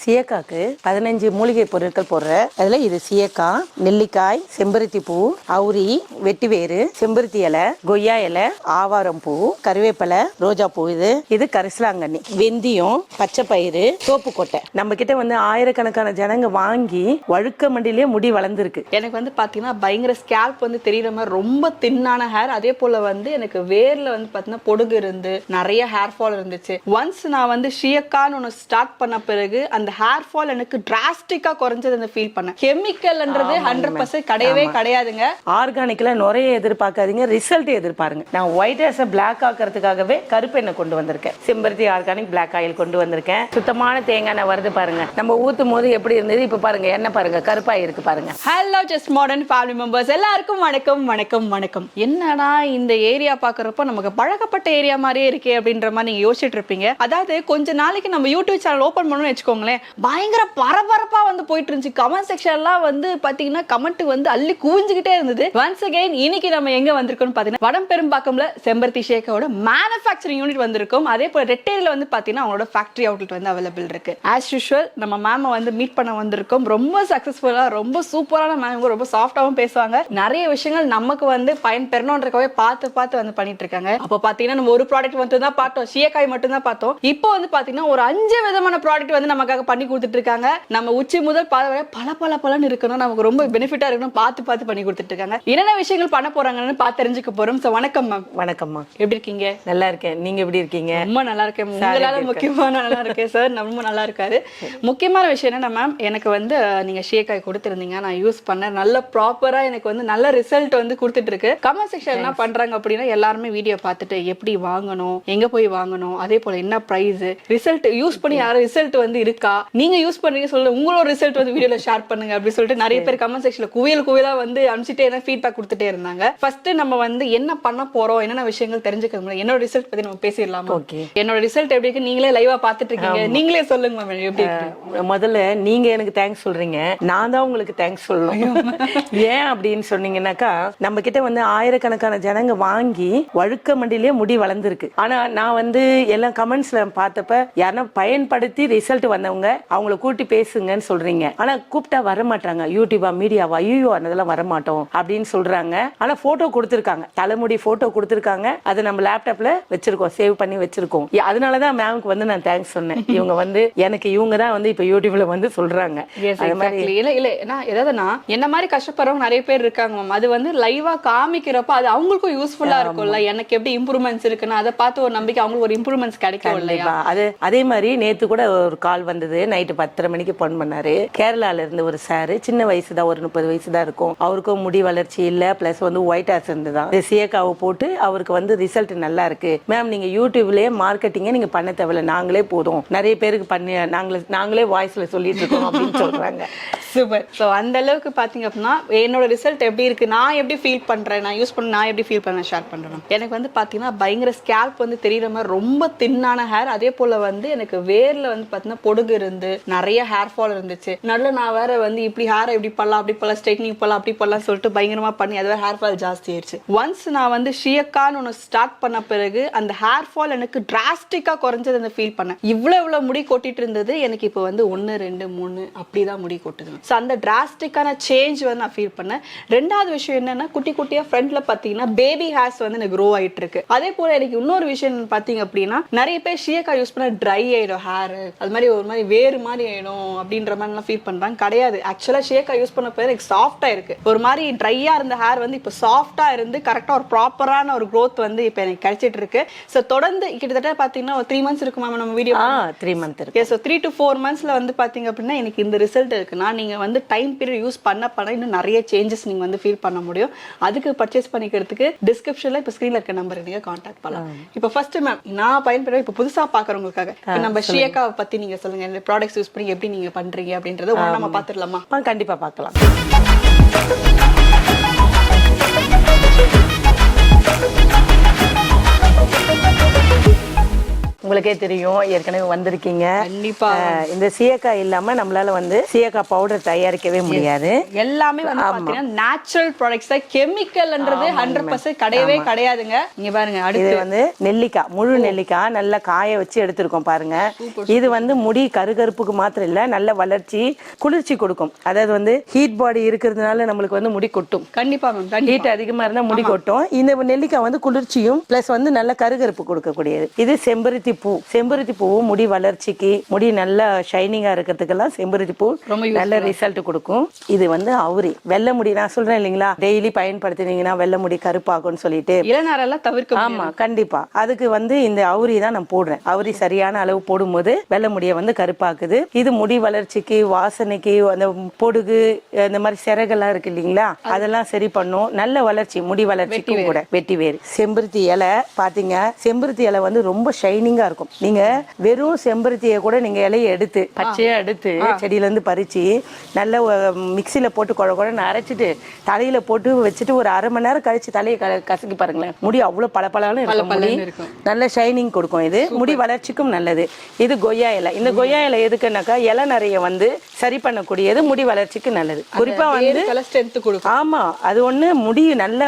சீயக்காக்கு பதினஞ்சு மூலிகை பொருட்கள் போடுற. அதுல இது சீயக்காய் நெல்லிக்காய் செம்பருத்தி பூ அவுரி வெட்டிவேறு செம்பருத்தி இலை கொய்யா இலை ஆவாரம் பூ கருவேப்பிலை ரோஜா பூ இது. இது கரிசலாங்கண்ணி. வெந்தயம் பச்சை பயிறு சோப்பு கொட்டை. நம்ம கிட்ட வந்து ஆயிரக்கணக்கான ஜனங்க வாங்கி வழுக்க மண்டிலேயே முடி வளர்ந்துருக்கு. எனக்கு வந்து பாத்தீங்கன்னா பயங்கர ஸ்கேல்ப் வந்து தெரியற மாதிரி ரொம்ப தின்னான ஹேர் அதே போல வந்து எனக்கு வேர்ல வந்து பாத்தீங்கன்னா பொடுகு இருந்து நிறைய ஹேர் ஃபால் இருந்துச்சு. ஒன்ஸ் நான் வந்து ஷியக்கான்னு ஒன்று ஸ்டார்ட் பண்ண பிறகு அந்த ஹேர் ஃபால் எனக்கு டிராஸ்டிக்கா குறைஞ்சது அந்த ஃபீல் பண்ணேன். கெமிக்கல்ன்றது ஹண்ட்ரட் பர்சன்ட் கிடையவே கிடையாதுங்க. ஆர்கானிக்ல நிறைய எதிர்பார்க்காதீங்க ரிசல்ட் எதிர்பாருங்க. நான் ஒயிட் ஹேர்ஸை பிளாக் ஆக்கிறதுக்காகவே கருப்பு எண்ணெய் கொண்டு வந்திருக்கேன். செம்பருத்தி ஆர்கானிக் பிளாக் ஆயில் கொண்டு வந்திருக்கேன். சுத்தமான தேங்காய் எண்ணெய் வருது பாருங்க. நம்ம ஊத்தும் போது எப்படி இருந்தது? இப்ப பாருங்க எண்ணெய் பாருங்க கருப்பாய் இருக்கு பாருங்க. Hello just modern family members எல்லாருக்கும் வணக்கம் வணக்கம் வணக்கம். என்னடா இந்த ஏரியா பாக்குறப்போ நமக்கு பழக்கப்பட்ட ஏரியா மாதிரியே இருக்கே அப்படின்ற மாதிரி நீங்க யோசிச்சுட்டு இருப்பீங்க. அதாவது கொஞ்ச நாளைக்கு நம்ம யூடியூப் சேனல் ஓபன் பண்ணணும்னு வச்சுக்கோங்களேன். பயங்கர பரபரப்பாக வந்து போயிட்டு இருந்துச்சு கமெண்ட் செக்ஷன்லாம் வந்து பார்த்தீங்கன்னா கமெண்ட் வந்து அள்ளி குவிஞ்சுக்கிட்டே இருந்தது. ஒன்ஸ் அகைன் இன்னைக்கு நம்ம எங்கே வந்திருக்கோம்னு பார்த்தீங்கன்னா வடம் பெரும்பாக்கம்ல செம்பருத்தி ஷேக்கோட மேனுஃபேக்சரிங் யூனிட் வந்திருக்கும். அதே போல் ரெட்டேரியில் வந்து பார்த்தீங்கன்னா அவங்களோட ஃபேக்ட்ரி அவுட்லெட் வந்து அவைலபிள் இருக்கு. ஆஸ் யூஷுவல் நம்ம மேம வந்து மீட் பண்ண வந்திருக்கோம். ரொம்ப சக்ஸஸ்ஃபுல்லாக ரொம்ப சூப்பரான மேம் ரொம்ப சாஃப்டாகவும் பேசுவாங்க. நிறைய விஷயங்கள் நமக்கு வந்து பயன் பெறணுன்றக்கவே பார்த்து பார்த்து வந்து பண்ணிட்டு இருக்காங்க. அப்போ பார்த்தீங்கன்னா நம்ம ஒரு ப்ராடக்ட் மட்டும் தான் பார்த்தோம். சீயக்காய் மட்டும் தான் பார்த்தோம். இப்போ வந்து பார்த்தீங்கன்னா ஒரு அஞ்சு விதமான ப்ராடக்ட் வந்து நமக்காக பண்ணி கொடுத்துட்டு இருக்காங்க நம்ம உச்சி முதல் பாத வரை பல பல பலன்னு இருக்கணும். நமக்கு ரொம்ப பெனிஃபிட்டா இருக்கணும். பார்த்து பார்த்து பண்ணி கொடுத்துட்டு இருக்காங்க என்னென்ன விஷயங்கள் பண்ண போறாங்கன்னு பார்த்து தெரிஞ்சுக்க போறோம். ஸோ வணக்கம் மேம் வணக்கம்மா. எப்படி இருக்கீங்க? நல்லா இருக்கேன். நீங்க எப்படி இருக்கீங்க? ரொம்ப நல்லா இருக்கேன். உங்களால முக்கியமான நல்லா இருக்கேன் சார் ரொம்ப நல்லா இருக்காரு. முக்கியமான விஷயம் என்ன மேம் எனக்கு வந்து நீங்க ஷேக்காய் கொடுத்துருந்தீங்க. நான் யூஸ் பண்ணேன் நல்ல ப்ராப்பரா எனக்கு வந்து நல்ல ரிசல்ட் வந்து கொடுத்துட்டு இருக்கு கமெண்ட் செக்ஷன் என்ன பண்றாங்க அப்படின்னா எல்லாருமே வீடியோ பார்த்துட்டு எப்படி வாங்கணும் எங்க போய் வாங்கணும் அதே போல என்ன பிரைஸ் ரிசல்ட் யூஸ் பண்ணி யாரும் ரிசல்ட் வந்து இருக்கா? நீங்க யூஸ் பண்றீங்க சொல்ல உங்களோட ரிசல்ட் வந்து வீடியோல ஷேர் பண்ணுங்க அப்படி சொல்லிட்டு நிறைய பேர் கமெண்ட் செக்ஷன்ல குவியல் குவியலா வந்து அனுப்பிச்சிட்டே இருந்தா ஃபீட்பேக் கொடுத்துட்டே இருந்தாங்க. ஃபர்ஸ்ட் நம்ம வந்து என்ன பண்ண போறோம் என்னென்ன விஷயங்கள் தெரிஞ்சுக்க முடியும் என்னோட ரிசல்ட் பத்தி நம்ம பேசிடலாமா. என்னோட ரிசல்ட் எப்படி இருக்கு? நீங்களே லைவா பாத்துட்டு இருக்கீங்க. நீங்களே சொல்லுங்க மேம் எப்படி இருக்கு? முதல்ல நீங்க எனக்கு தேங்க்ஸ் சொல்றீங்க. நான் தான் உங்களுக்கு தேங்க்ஸ் சொல்லணும். ஏன் அப்படின்னு சொன்னீங்கன்னாக்கா நம்ம கிட்ட வந்து ஆயிரக்கணக்கான ஜனங்க வாங்கி வழுக்க மண்டிலேயே முடி வளர்ந்துருக்கு. ஆனா நான் வந்து எல்லாம் கமெண்ட்ஸ்ல பார்த்தப்ப யாருன்னா பயன்படுத்தி ரிசல்ட் வந்தவங்க அவங்கள கூட்டி பேசுங்கன்னு சொல்றீங்க. ஆனா கூப்பிட்டா வர மாட்டாங்க யூடியூபா மீடியாவா ஐயோ அதெல்லாம் வர மாட்டோம் அப்படின்னு சொல்றாங்க. ஆனா போட்டோ கொடுத்திருக்காங்க. தலைமுடி போட்டோ கொடுத்திருக்காங்க. அதை நம்ம லேப்டாப்ல வச்சிருக்கோம். சேவ் பண்ணி வச்சிருக்கோம். அதனாலதான் மேம்க்கு வந்து நான் தேங்க்ஸ் சொன்னேன். இவங்க வந்து எனக்கு இவங்க தான் வந்து இப்ப யூடியூப்ல வந்து சொல்றாங்க. இல்ல இல்ல நான் எதாவதுனா என்ன மாதிரி கஷ்டப்படுறவங்க நிறைய பேர் இருக்காங்க மேம் அது வந்து லைவா காமிக்கிறப்ப அது அவங்களுக்கும் யூஸ்ஃபுல்லா இருக்கும்ல. எனக்கு எப்படி இம்ப்ரூவ்மெண்ட்ஸ் இருக்குன்னு அதை பார்த்து ஒரு நம்பிக்கை அவங்களுக்கு ஒரு இம்ப்ரூவ்மெண்ட்ஸ் கிடைக்கும் இல்லையா. அது அதே மாதிரி நேத்து கூட ஒரு கால் இருந்தது நைட்டு பத்தரை மணிக்கு போன் பண்ணாரு. கேரளால இருந்து ஒரு சாரு சின்ன வயசு தான் ஒரு முப்பது வயசு தான் இருக்கும். அவருக்கும் முடி வளர்ச்சி இல்ல பிளஸ் வந்து ஒயிட் ஹேர்ஸ் இருந்துதான். இந்த சியக்காவை போட்டு அவருக்கு வந்து ரிசல்ட் நல்லா இருக்கு. மேம் நீங்க யூடியூப்லயே மார்க்கெட்டிங்க நீங்க பண்ண தேவையில்ல. நாங்களே போதும். நிறைய பேருக்கு பண்ணி நாங்களே நாங்களே வாய்ஸ்ல சொல்லிட்டு இருக்கோம் அப்படின்னு சொல்றாங்க. சூப்பர் ஸோ அந்த அளவுக்கு பாத்தீங்க அப்படின்னா என்னோட ரிசல்ட் எப்படி இருக்கு? நான் எப்படி ஃபீல் பண்றேன்? நான் யூஸ் பண்ண நான் எப்படி ஃபீல் பண்ண ஷேர் பண்றேன் எனக்கு வந்து பாத்தீங்கன்னா பயங்கர ஸ்கேல்ப் வந்து தெரியுற மாதிரி ரொம்ப தின்னான ஹேர் அதே போல வந்து எனக்கு வேர்ல வந்து பாத்தீங்கன்னா பொடுகு இருந்து நிறைய ஹேர் ஃபால் இருந்துச்சு. நடுவில் நான் வேற வந்து இப்படி ஹேர் இப்படி பண்ணலாம் அப்படி பண்ணலாம் ஸ்ட்ரைட்னிங் பண்ணலாம் அப்படி பண்ணலாம் சொல்லிட்டு பயங்கரமா பண்ணி அது ஹேர் ஃபால் ஜாஸ்தி ஆயிடுச்சு ஒன்ஸ் நான் வந்து ஷியக்கான்னு ஒன்று ஸ்டார்ட் பண்ண பிறகு அந்த ஹேர் ஃபால் எனக்கு டிராஸ்டிக்காக குறைஞ்சது அந்த ஃபீல் பண்ணேன். இவ்வளோ இவ்வளோ முடி கொட்டிட்டு இருந்தது எனக்கு இப்போ வந்து ஒன்று ரெண்டு மூணு அப்படி தான் முடி கொட்டுது. ஸோ அந்த டிராஸ்டிக்கான சேஞ்ச் வந்து நான் ஃபீல் பண்ணேன். ரெண்டாவது விஷயம் என்னன்னா குட்டி குட்டியாக ஃப்ரண்ட்ல பார்த்தீங்கன்னா பேபி ஹேர்ஸ் வந்து எனக்கு க்ரோ ஆகிட்டு இருக்கு அதே போல் எனக்கு இன்னொரு விஷயம் பார்த்தீங்க அப்படின்னா நிறைய பேர் ஷியக்கா யூஸ் பண்ண ட்ரை ஆயிடும் ஹேர் அது மாதிரி ஒரு மாதிரி வேறு மாதிரி ஆயிடும் அப்படின்ற மாதிரிலாம் ஃபீல் பண்றாங்க. கிடையாது. ஆக்சுவலா ஷியக்கா யூஸ் பண்ண பேர் எனக்கு சாஃப்டா இருக்கு. ஒரு மாதிரி ட்ரையா இருந்த ஹேர் வந்து இப்போ சாஃப்டா இருந்து கரெக்டா ஒரு ப்ராப்பரான ஒரு growth வந்து இப்போ எனக்கு கிடைச்சிட்டு இருக்கு. ஸோ தொடர்ந்து கிட்டத்தட்ட பாத்தீங்கன்னா ஒரு த்ரீ மந்த்ஸ் இருக்குமா நம்ம வீடியோ த்ரீ மந்த் இருக்கு. ஸோ த்ரீ டு ஃபோர் மந்த்ஸ்ல வந்து பாத்தீங்க அப்படின்னா எனக்கு இந்த ரிசல்ட் இருக்குன்னா நீங்க வந்து டைம் பீரியட் யூஸ் பண்ண பண்ண இன்னும் நிறைய சேஞ்சஸ் நீங்க வந்து ஃபீல் பண்ண முடியும். அதுக்கு பர்ச்சேஸ் பண்ணிக்கிறதுக்கு டிஸ்கிரிப்ஷன்ல இப்போ ஸ்க்ரீன்ல இருக்க நம்பர் நீங்க காண்டாக்ட் பண்ணலாம். இப்போ ஃபர்ஸ்ட் மேம் நான் பயன்படுற இப்போ புதுசா பாக்குறவங்களுக்காக இப்போ நம்ம ஷியக்காவை பத்தி நீங்க சொல்லுங்க. இந்த ப்ராடக்ட்ஸ் யூஸ் பண்ணி எப்படி நீங்க பண்றீங்க அப்படின்றத நம்ம பாத்துடலாமா? ஆ, கண்டிப்பா பார்க்கலாம் உங்களுக்கே தெரியும் ஏற்கனவே வந்திருக்கீங்க. கண்டிப்பா. இந்த சீயக்காய் இல்லாம நம்மளால வந்து சீயக்காய் பவுடர் தயாரிக்கவே முடியாது. எல்லாமே வந்து பாத்தீங்கன்னா நேச்சுரல் ப்ராடக்ட்ஸ் கெமிக்கல்ன்றது ஹண்ட்ரட் பர்சன்ட் கிடையவே கிடையாதுங்க. இங்க பாருங்க இது அடுத்து வந்து நெல்லிக்காய் முழு நெல்லிக்காய் நல்லா காய வச்சு எடுத்திருக்கோம் பாருங்க. இது வந்து முடி கருகருப்புக்கு மாத்திரம் இல்ல நல்ல வளர்ச்சி குளிர்ச்சி கொடுக்கும். அதாவது வந்து ஹீட் பாடி இருக்கிறதுனால நம்மளுக்கு வந்து முடி கொட்டும். கண்டிப்பா ஹீட் அதிகமா இருந்தா முடி கொட்டும். இந்த நெல்லிக்காய் வந்து குளிர்ச்சியும் பிளஸ் வந்து நல்ல கருகருப்பு கொடுக்கக்கூடியது. இது செம்பருத்தி பூ செம்பருத்தி பூவும் முடி வளர்ச்சிக்கு முடி நல்லா ஷைனிங்கா இருக்கிறதுக்கெல்லாம் செம்பருத்தி பூ ரொம்ப நல்ல ரிசல்ட் கொடுக்கும். இது வந்து அவுரி. வெள்ளை முடி நான் சொல்றேன் இல்லைங்களா? டெய்லி பயன்படுத்தினீங்கன்னா வெள்ளை முடி கருப்பாகும்னு சொல்லிட்டு. இளநரெல்லாம் தவிர்க்க முடியாது. ஆமா கண்டிப்பா. அதுக்கு வந்து இந்த அவுரி தான் நான் போடுறேன். அவுரி சரியான அளவு போடும்போது வெள்ளை முடியை வந்து கருப்பாக்குது. இது முடி வளர்ச்சிக்கு வாசனைக்கு அந்த பொடுகு இந்த மாதிரி சிறகெல்லாம் இருக்கு இல்லைங்களா? அதெல்லாம் சரி பண்ணும். நல்ல வளர்ச்சி முடி வளர்ச்சிக்கும் கூட. வெட்டி வேறு செம்பருத்தி இலை பாத்தீங்க? செம்பருத்தி இலை வந்து ரொம்ப ஷைனிங்கா இருக்கும். நீங்க வெறும் செம்பருத்தியை கூட நீங்க இலையை எடுத்து பச்சையா எடுத்து செடியில இருந்து பறிச்சு நல்ல மிக்சியில போட்டு குழ குழன்னு அரைச்சிட்டு தலையில போட்டு வச்சுட்டு ஒரு அரை மணி நேரம் கழிச்சு தலையை கசக்கி பாருங்களேன். முடி அவ்வளவு பளபளன்னு இருக்கும். முடி. நல்ல ஷைனிங் கொடுக்கும் இது. முடி வளர்ச்சிக்கும் நல்லது. இது கொய்யா இலை. இந்த கொய்யா இலை எதுக்குன்னாக்கா இலை நிறைய வந்து சரி பண்ணக்கூடியது முடி வளர்ச்சிக்கு நல்லது. குறிப்பா வந்து வேர்க்கலை ஸ்ட்ரென்த் கொடுக்கும். ஆமா அது ஒண்ணு முடி நல்ல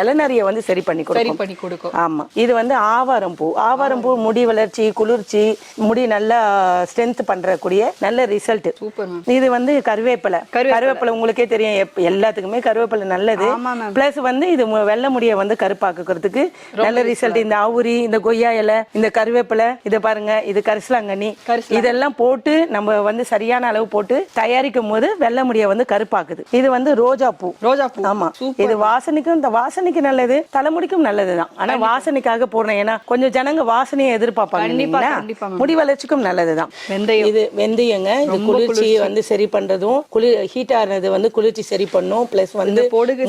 இளநறைய வந்து சரி பண்ணி கொடுக்கும். பண்ணி கொடுக்கும். ஆமா. இது வந்து ஆவாரம் பூ. ஆவாரம் பூ முடி வளர்ச்சி குளிர்ச்சி முடி நல்லா ஸ்ட்ரென்த் பண்றக்கூடிய நல்ல ரிசல்ட் சூப்பர் இது வந்து கருவேப்பிலை. கருவேப்பிலை. உங்களுக்கே தெரியும். எல்லாத்துக்குமே கருவேப்பிலை நல்லது. பிளஸ் வந்து இது வெள்ளை முடிய வந்து கருப்பாக்குறதுக்கு நல்ல ரிசல்ட் இந்த ஆவுரி இந்த கொய்யா இலை இந்த கருவேப்பிலை இத பாருங்க இது கரிசலாங்கண்ணி. இதெல்லாம் போட்டு நம்ம வந்து சரியான அளவு போட்டு தயாரிக்கும் போது வெள்ளை முடிய வந்து கருப்பாக்குது. இது வந்து ரோஜா பூ. ரோஜா பூ. ஆமா. இது வாசனைக்கும் இந்த வாசனைக்கு நல்லது. தலைமுடிக்கும் நல்லதுதான். ஆனா வாசனைக்காக போடுறேன் ஏன்னா கொஞ்சம் ஜனங்க வாசனையை எதிர்பார்ப்பாங்க கண்டிப்பா முடி வளர்ச்சிக்கும் நல்லதுதான். வெந்தயம். இது வெந்தயங்க இது குளிர்ச்சி. வந்து சரி பண்றதும் குளிர் ஹீட் ஆனது வந்து குளிர்ச்சி சரி பண்ணும் பிளஸ் வந்து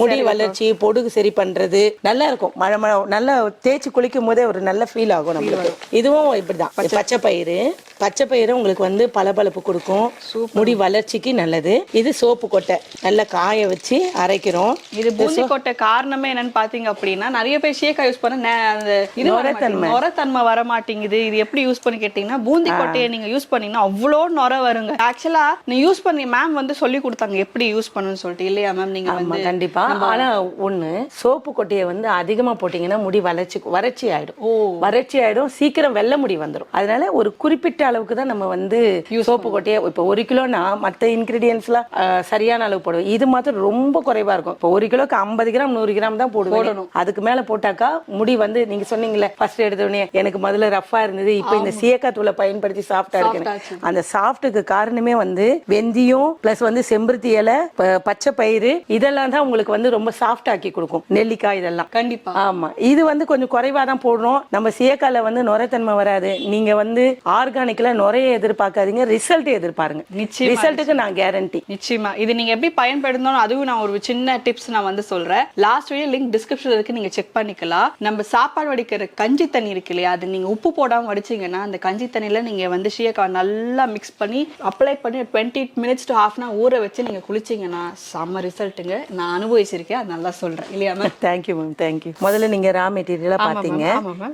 முடி வளர்ச்சி பொடுகு சரி பண்றது நல்லா இருக்கும் மழை மழை நல்லா தேய்ச்சி குளிக்கும் போதே ஒரு நல்ல ஃபீல் ஆகும் நம்மளுக்கு. இதுவும் இப்படிதான். பச்சை. பயிறு பச்சை பயிறு உங்களுக்கு வந்து பளபளப்பு கொடுக்கும். முடி வளர்ச்சிக்கு நல்லது. இது சோப்பு கொட்டை. நல்லா காய வச்சு அரைக்கிறோம். இது பூந்தி கொட்டை காரணமே என்னன்னு பாத்தீங்க அப்படின்னா நிறைய பேர் ஷேக்கா யூஸ் பண்ண இது. நொரத்தன்மை. வர மாட்டேங்குது. இது எப்படி யூஸ் பண்ணி கேட்டீங்கன்னா பூந்தி கொட்டையை நீங்க யூஸ் பண்ணீங்கன்னா அவ்வளோ நொர வருங்க. ஆக்சுவலா நீ யூஸ் பண்ணி மேம் வந்து சொல்லி கொடுத்தாங்க எப்படி யூஸ் பண்ணணும்னு சொல்லிட்டு. இல்லையா மேம் நீங்க வந்து கண்டிப்பா. ஆனா ஒண்ணு சோப்பு கொட்டையை வந்து அதிகமா போட்டீங்கன்னா முடி வளர்ச்சி வறட்சி ஆயிடும். வறட்சி ஆயிடும். சீக்கிரம் வெள்ளை முடி வந்துடும் அதனால ஒரு குறிப்பிட்ட அளவுக்கு தான் நம்ம வந்து சோப்பு கொட்டையை இப்போ ஒரு கிலோனா மத்த இன்கிரீடியன்ஸ்லாம் சரியான அளவு போடுவோம் இது மாத்திரம் ரொம்ப குறைவா இருக்கும். இப்போ ஒரு கிலோக்கு ஐம்பது கிராம் நூறு கிராம் தான் போடுவோம் அதுக்கு மேல போட்டாக்கா முடி வந்து நீங்க சொன்னீங்களே ஃபர்ஸ்ட் எடுத்த உடனே எனக்கு முதல்ல ரஃபா இருந்தது. இப்போ இந்த சீயக்காய் தூளை பயன்படுத்தி சாஃப்டா இருக்கு அந்த சாஃப்ட்டுக்கு காரணமே வந்து வெந்தயம் பிளஸ் வந்து செம்பருத்தி இலை பச்சை பயிறு இதெல்லாம் தான் உங்களுக்கு வந்து ரொம்ப சாஃப்ட் ஆக்கி கொடுக்கும். நெல்லிக்காய் இதெல்லாம். கண்டிப்பா. ஆமா. இது வந்து கொஞ்சம் குறைவா தான் போடுறோம். நம்ம சீயக்கால வந்து நுரைத்தன்மை வராது. நீங்க வந்து ஆர்கானிக்ல நுரைய எதிர்பார்க்காதீங்க ரிசல்ட் எதிர்பாருங்க. நிச்சயமா, ரிசல்ட்டுக்கு நான் கேரண்டி நிச்சயமா. இது நீங்க எப்படி பயன்படுத்தணும் அதுவும் நான் ஒரு சின்ன டிப்ஸ் நான் வந்து சொல்றேன். லாஸ்ட் வீடியோ லிங்க் டிஸ்கிரிப்ஷன்ல இருக்கு நீங்க செக் பண்ணிக்கலாம். நம்ம சாப்பாடு வடிக்கிற கஞ்சி தண்ணி இருக்கு இல்லையா அது நீங்க உப்பு போடாம வடிச்சீங்கன்னா அந்த கஞ்சி தண்ணியில நீங்க வந்து ஷியக்காய் நல்லா மிக்ஸ் பண்ணி அப்ளை பண்ணி twenty minutes to half an ஊற வச்சு நீங்க குளிச்சீங்கன்னா செம்ம ரிசல்ட்டுங்க நான் அனுபவிச்சிருக்கேன் அது நல்லா சொல்றேன். இல்லையா மேம் தேங்க்யூ மேம் தேங்க்யூ முதல்ல நீங்க ரா மெட்டீரியலா பாத்தீங்க.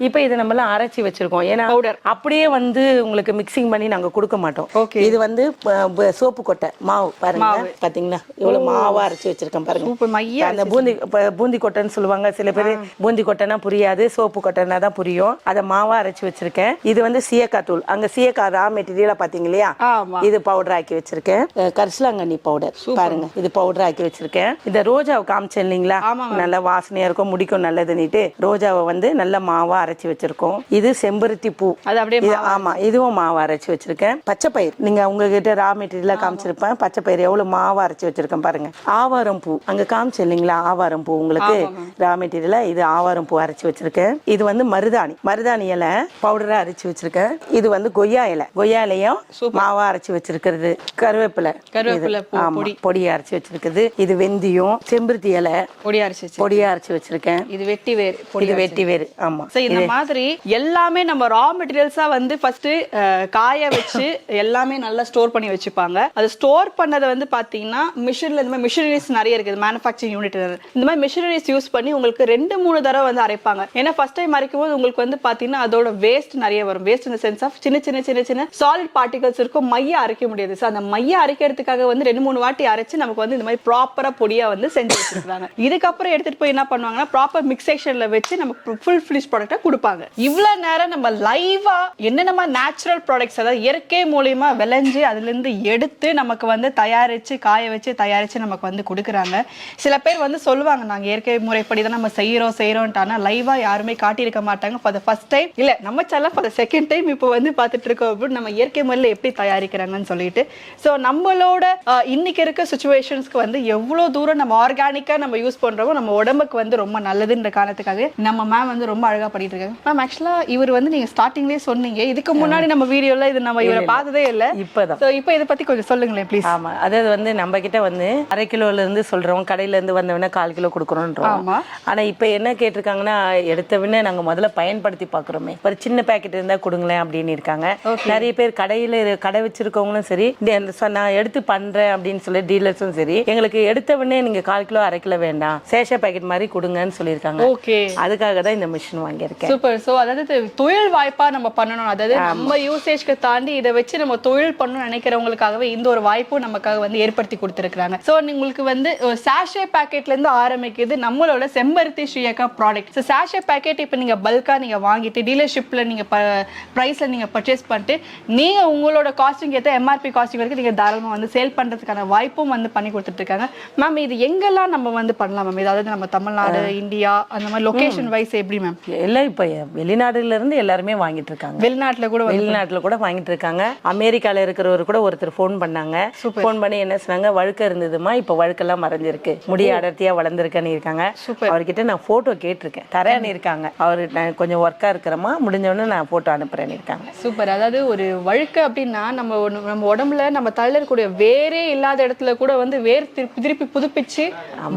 இப்போ இதை நம்மளாம் அரைச்சி வச்சிருக்கோம். ஏன்னா Powder. அப்படியே வந்து உங்களுக்கு மிக்சிங் பண்ணி நாங்க கொடுக்க மாட்டோம். இது வந்து சோப்பு கொட்டை. மாவு பாருங்க. பாத்தீங்களா? இவ்வளவு மாவா அரைச்சு வச்சிருக்கேன் பாருங்க. அந்த பூந்தி பூந்தி கொட்டைன்னு சொல்லுவாங்க. சில பேர் பூந்தி கொட்டைனா புரியாது சோப்பு கொட்டைனா தான் புரியும். அதை மாவா அரைச்சு வச்சிருக்கேன். இது வந்து சீயக்காய் தூள். அங்க சீயக்காய் ரா மெட்டீரியலா பாத்தீங்க இல்லையா? இது பவுடர் ஆக்கி வச்சிருக்கேன். கரிசலாங்கண்ணி பவுடர் பாருங்க. இது பவுடர் ஆக்கி வச்சிருக்கேன். இந்த ரோஜாவை காமிச்சேன் இல்லைங்களா? நல்ல வாசனையா இருக்கும் முடிக்கும் நல்லதுன்னுட்டு. ரோஜாவை வந்து நல்ல மாவா அரைச்சு வச்சிருக்கோம். இது செம்பருத்தி பூ. அது அப்படியே இது ஆமா இதுவும் மாவு அரைச்சு வச்சிருக்கேன். பச்சை பயிர் நீங்க உங்ககிட்ட ரா மெட்டீரியலா காமிச்சிருப்பேன். பச்சை பயிர் எவ்வளவு மாவு அரைச்சு வச்சிருக்கேன் பாருங்க. ஆவாரம் பூ. அங்க காமிச்சு இல்லைங்களா? ஆவாரம் பூ உங்களுக்கு. ரா மெட்டீரியலா இது ஆவாரம் பூ அரைச்சு வச்சிருக்கேன். இது வந்து மருதாணி. மருதாணி இலை பவுடரா அரைச்சு வச்சிருக்கேன். இது வந்து கொய்யா இலை. கொய்யா இலையும் மாவா அரைச்சு வச்சிருக்கிறது. கருவேப்பிலை. கருவேப்பிலை பொடியா அரைச்சு வச்சிருக்குது இது வெந்தயம் செம்பருத்தி இலை பொடி அரிசி வச்சு பொடியா அரைச்சு வச்சிருக்கேன். இது வெட்டி வேர் பொடி இது வெட்டி வேறு ஆமா. இந்த மாதிரி எல்லாமே நம்ம ரா மெட்டீரியல்ஸா வந்து ஃபர்ஸ்ட் காய வச்சு எல்லாமே நல்லா ஸ்டோர் பண்ணி வச்சுப்பாங்க. அது ஸ்டோர் பண்ணதை வந்து பார்த்தீங்கன்னா மிஷினில் இந்த மாதிரி மிஷினரிஸ் நிறைய இருக்குது. மேனுஃபேக்சரிங் யூனிட் இந்த மாதிரி மிஷினரிஸ் யூஸ் பண்ணி உங்களுக்கு ரெண்டு மூணு தடவை வந்து அரைப்பாங்க. ஏன்னா ஃபர்ஸ்ட் டைம் அரைக்கும் போது உங்களுக்கு வந்து பார்த்தீங்கன்னா அதோட வேஸ்ட் நிறைய வரும். வேஸ்ட் இந்த சென்ஸ் ஆஃப் சின்ன சின்ன சின்ன சின்ன சாலிட் பார்ட்டிகல்ஸ் இருக்கும். மைய அரைக்க முடியாது. ஸோ அந்த மைய அரைக்கிறதுக்காக வந்து ரெண்டு மூணு வாட்டி அரைச்சு நமக்கு வந்து இந்த மாதிரி ப்ராப்பராக பொடியாக வந்து செஞ்சு வச்சிருக்காங்க. இதுக்கப்புறம் எடுத்துட்டு போய் என்ன பண்ணுவாங்கன்னா ப்ராப்பர் மிக்சேஷனில் வச்சு நமக்கு ஃபுல் ஃபினிஷ் ப்ராடக்டாக கொடுப்பாங்க. இவ்வளோ நேரம் நம்ம லைவாக என்னென்னமா நேச்சுரல் ப்ராடக்ட்ஸ் அதாவது இயற்கை மூலியமா விளைஞ்சு அதுல இருந்து எடுத்து நமக்கு வந்து தயாரித்து காய வச்சு தயாரித்து நமக்கு வந்து கொடுக்குறாங்க. சில பேர் வந்து சொல்லுவாங்க நாங்கள் இயற்கை முறைப்படி தான் நம்ம செய்கிறோம் செய்கிறோன்ட்டானா லைவாக யாருமே காட்டியிருக்க மாட்டாங்க. ஃபார் த ஃபஸ்ட் டைம் இல்லை நம்ம channel for the second time இப்போ வந்து பார்த்துட்டு இருக்கோம் அப்படின்னு நம்ம இயற்கை முறையில் எப்படி தயாரிக்கிறாங்கன்னு சொல்லிட்டு. ஸோ நம்மளோட இன்னைக்கு இருக்க சுச்சுவேஷன்ஸ்க்கு வந்து எவ்வளவு தூரம் நம்ம ஆர்கானிக்கா நம்ம யூஸ் பண்ணுறோமோ நம்ம உடம்புக்கு வந்து ரொம்ப நல்லதுன்ற காரணத்துக்காக நம்ம மேம் வந்து ரொம்ப அழகா பண்ணிட்டு இருக்காங்க. மேம் ஆக்சுவலா இவர் வந்து நீங்க ஸ்டார்டிங்லேயே சொன்னீங்க. இதுக்கு முன்னாடி நம்ம வீடியோல இது நம்ம இவரை பார்த்ததே இல்ல. இப்பதான். ஸோ இப்போ இதை பத்தி கொஞ்சம் சொல்லுங்களேன் ப்ளீஸ் ஆமா. அதாவது வந்து நம்ம கிட்ட வந்து அரை கிலோல இருந்து சொல்றோம் கடையில இருந்து வந்தவன கால் கிலோ கொடுக்குறோன்றோம். ஆனா இப்ப என்ன கேட்டிருக்காங்கன்னா எடுத்தவனே நாங்க முதல்ல பயன்படுத்தி பாக்குறோமே ஒரு சின்ன பாக்கெட் இருந்தா கொடுங்களேன் அப்படின்னு இருக்காங்க. நிறைய பேர் கடையில கடை வச்சிருக்கவங்களும் சரி நான் எடுத்து பண்றேன் அப்படின்னு சொல்லி டீலர்ஸும் சரி எங்களுக்கு எடுத்தவனே நீங்க கால் கிலோ அரை கிலோ வேண்டாம். சேஷ பாக்கெட் மாதிரி கொடுங்கன்னு சொல்லியிருக்காங்க. ஓகே அதுக்காக தான் இந்த மிஷின் வாங்கியிருக்கேன். சூப்பர் சோ அதாவது தொழில் வாய்ப்பா நம்ம பண்ணணும். அதாவது நம்ம யூசேஜ்க்கு தாண்டி இதை வச்சு நம்ம தொழில் பண்ணணும்னு நினைக்கிறவங்களுக்காகவே இந்த ஒரு வாய்ப்பும் நமக்காக வந்து ஏற்படுத்தி கொடுத்துருக்காங்க சோ உங்களுக்கு வந்து சாஷே பேக்கெட்ல இருந்து ஆரம்பிக்குது நம்மளோட செம்பருத்தி ஸ்ரீயக்கா ப்ராடக்ட் ஸோ சாஷே பேக்கெட் இப்போ நீங்க பல்கா நீங்க வாங்கிட்டு டீலர்ஷிப்ல நீங்க ப்ரைஸ்ல நீங்க பர்ச்சேஸ் பண்ணிட்டு நீங்க உங்களோட காஸ்டிங் ஏற்ற எம்ஆர்பி காஸ்டிங் வரைக்கும் நீங்க தாராளமா வந்து சேல் பண்றதுக்கான வாய்ப்பும் வந்து பண்ணி கொடுத்துட்டு இருக்காங்க மேம் இது எங்கெல்லாம் நம்ம வந்து பண்ணலாம் மேம் அதாவது நம்ம தமிழ்நாடு இந்தியா அந்த மாதிரி லொகேஷன் வைஸ் எப்படி மேம் எல்லாம் இப்ப வெளிநாடுல இருந்து எல்லாருமே வாங்கிட்டு இருக்காங்க வெளிநாட்டுல கூட வந்து வெளிநாட்டுல கூட வாங்கிட்டு இருக்காங்க. அமெரிக்கால இருக்கிறவர் கூட ஒருத்தர் ஃபோன் பண்ணாங்க. ஃபோன் பண்ணி என்ன சொன்னாங்க? வழுக்க இருந்ததுமா இப்ப வழுக்கெல்லாம் மறைஞ்சிருக்கு. முடி அடர்த்தியா வளர்ந்துருக்கன்னு இருக்காங்க. அவர்கிட்ட நான் போட்டோ கேட்டிருக்கேன். தரேன்னு இருக்காங்க. அவரு நான் கொஞ்சம் ஒர்க்கா இருக்கிறமா முடிஞ்ச உடனே நான் போட்டோ அனுப்புறேன்னு இருக்காங்க. சூப்பர். அதாவது ஒரு வழுக்கு அப்படின்னா நம்ம நம்ம உடம்புல நம்ம இருக்கக்கூடிய வேரே இல்லாத இடத்துல கூட வந்து வேர் திருப்பி புதுப்பிச்சு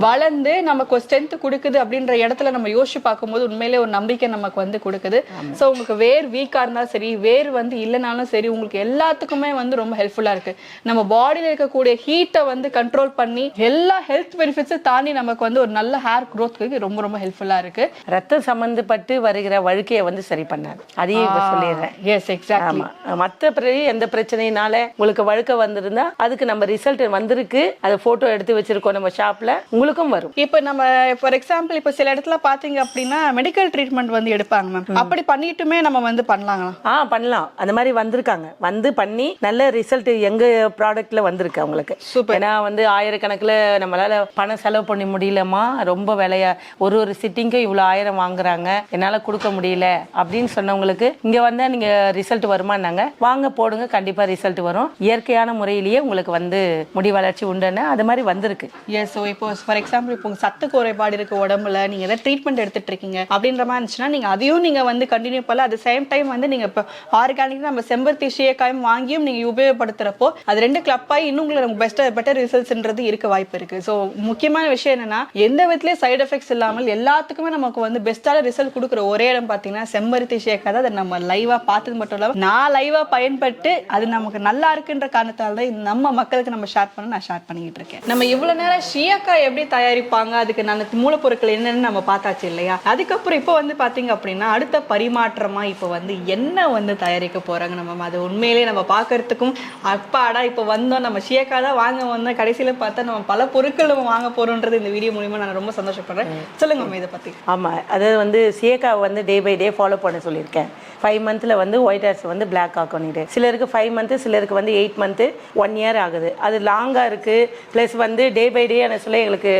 வளர்ந்து நமக்கு ஒரு ஸ்ட்ரென்த் கொடுக்குது அப்படின்ற இடத்துல நம்ம யோசிச்சு பார்க்கும்போது உண்மையிலே ஒரு நம்பிக்கை நமக்கு வந்து கொடுக்குது. ஸோ உங்களுக்கு வேர் வீக்கா இருந்தாலும் சரி வேர் வந்து இல்லைனாலும் சரி உங்களுக்கு எல்லாத்துக்குமே வந்து ரொம்ப ஹெல்ப்ஃபுல்லா இருக்கு. நம்ம பாடியில இருக்கக்கூடிய ஹீட்டை வந்து கண்ட்ரோல் பண்ணி எல்லா ஹெல்த் பெனிஃபிட்ஸை தாண்டி நமக்கு வந்து ஒரு நல்ல ஹேர் க்ரோத்க்கு ரொம்ப ரொம்ப ஹெல்ப்ஃபுல்லா இருக்கு. ரத்தம் சம்பந்தப்பட்டு வருகிற வழுக்கையை வந்து சரி பண்ணாது அதையும் இப்ப சொல்லிடுறேன். எஸ் எக்ஸாக்ட்லி ஆமா. மத்த பிறகு எந்த பிரச்சனையினால உங்களுக்கு வழுக்க வந்திருந்தா அதுக்கு நம்ம ரிசல்ட் வந்திருக்கு. அதை போட்டோ எடுத்து வச்சிருக்கோம் நம்ம ஷாப்ல உங்களுக்கும் வரும். இப்போ நம்ம ஃபார் எக்ஸாம்பிள் இப்போ சில இடத்துல பாத்தீங்க அப்படின்னா மெடிக்கல் ட்ரீட்மெண்ட் வந்து எடுப்பாங்க மேம் அப்படி பண்ணிட்டுமே நம்ம வந்து பண்ணலாங்களா? ஆ பண்ணலாம். அந்த மாதிரி வந்திருக்காங்க. வந்து பண்ணி நல்ல ரிசல்ட் எங்க ப்ராடக்ட்ல வந்திருக்கு அவங்களுக்கு. ஏன்னா வந்து ஆயிரக்கணக்கில் நம்மளால பணம் செலவு பண்ண முடியலமா ரொம்ப விலையா. ஒரு ஒரு சிட்டிங்க்கு இவ்வளோ ஆயிரம் வாங்குறாங்க. என்னால கொடுக்க முடியல அப்படின்னு சொன்னவங்களுக்கு இங்க வந்தா நீங்க ரிசல்ட் வருமானாங்க வாங்க போடுங்க. கண்டிப்பா ரிசல்ட் வரும். இயற்கையான முறையிலேயே உங்களுக்கு வந்து முடி வளர்ச்சி உண்டுன்னு அது மாதிரி வந்திருக்கு. எஸ் ஸோ இப்போ ஃபார் எக்ஸாம்பிள் இப்போ சத்து குறைபாடு இருக்கு உடம்புல. நீங்க ஏதாவது ட்ரீட்மெண்ட் எடுத்துட்டு இருக்கீங்க. அப்படின்ற மாதிரி இருந்துச்சுன்னா நீங்க அதையும் நீங்க வந்து கண்டினியூ பண்ணல அட் சேம் டைம் வந்து நீங்க இப்போ ஆர்கானிக் நம்ம செம்பருத்தி சீயக்காயும் வாங்கியும் நீங்க உபயோகப்படுத்துறப்போ அது ரெண்டு கிளப் ஆகி இன்னும் உங்களுக்கு பெஸ்ட் பெட்டர் ரிசல்ட்ஸ்ன்றது இருக்க வாய்ப்பு இருக்கு. ஸோ முக்கியமான விஷயம் என்னன்னா எந்த விதத்துலயும் சைடு எஃபெக்ட்ஸ் இல்லாமல் எல்லாத்துக்குமே நமக்கு வந்து பெஸ்ட்டான ரிசல்ட் கொடுக்குற ஒரே இடம் பார்த்தீங்கன்னா செம்பருத்தி ஷேக் அதை நம்ம லைவா பார்த்தது மட்டும் இல்லாமல் நான் லைவா பயன்பட்டு அது நமக்கு நல்லா இருக்குன்ற காரணத்தால தான் நம்ம மக்களுக்கு நம்ம ஷேர் பண்ண நான் ஷேர் பண்ணிக்கிட்டு இருக்கேன். நம்ம இவ்வளவு நேரம் ஷியாக்கா எப்படி தயாரிப்பாங்க? அதுக்கு நான் மூலப்பொருட்கள் என்னன்னு நம்ம பார்த்தாச்சு இல்லையா? அதுக்கப்புறம் இப்போ வந்து பாத்தீங்க அப்படின்னா அடுத்த பரிமாற்றமா இப்போ வந்து என்ன வந்து தயாரிக்க போறாங்க. நம்ம அது உண்மையிலேயே நம்ம பார்க்கறதுக்கும் அப்பாடா இப்போ வந்தோம். நம்ம ஷியாக்கா தான் வாங்க வந்தோம். கடைசியில பார்த்தா நம்ம பல பொருட்கள் நம்ம வாங்க போறோம்ன்றது இந்த வீடியோ மூலியமா நான் ரொம்ப சந்தோஷப்படுறேன். சொல்லுங்க மேம் இதை பத்தி. ஆமா அதாவது வந்து சியக்காவை வந்து டே பை டே ஃபாலோ பண்ண சொல்லியிருக்கேன். ஃபைவ் மந்த்ல வந்து ஒயிட் ஹேர்ஸ் வந்து பிளாக் ஆக்கணிட்டு சிலருக்கு ஃபைவ் மந்த் சிலருக்கு வந்து எயிட் மந்த் ஒன் இயர் ஆகுது. அது லாங்கா இருக்கு. ப்ளஸ் வந்து டே பை டே என்ன சொல்ல எங்களுக்கு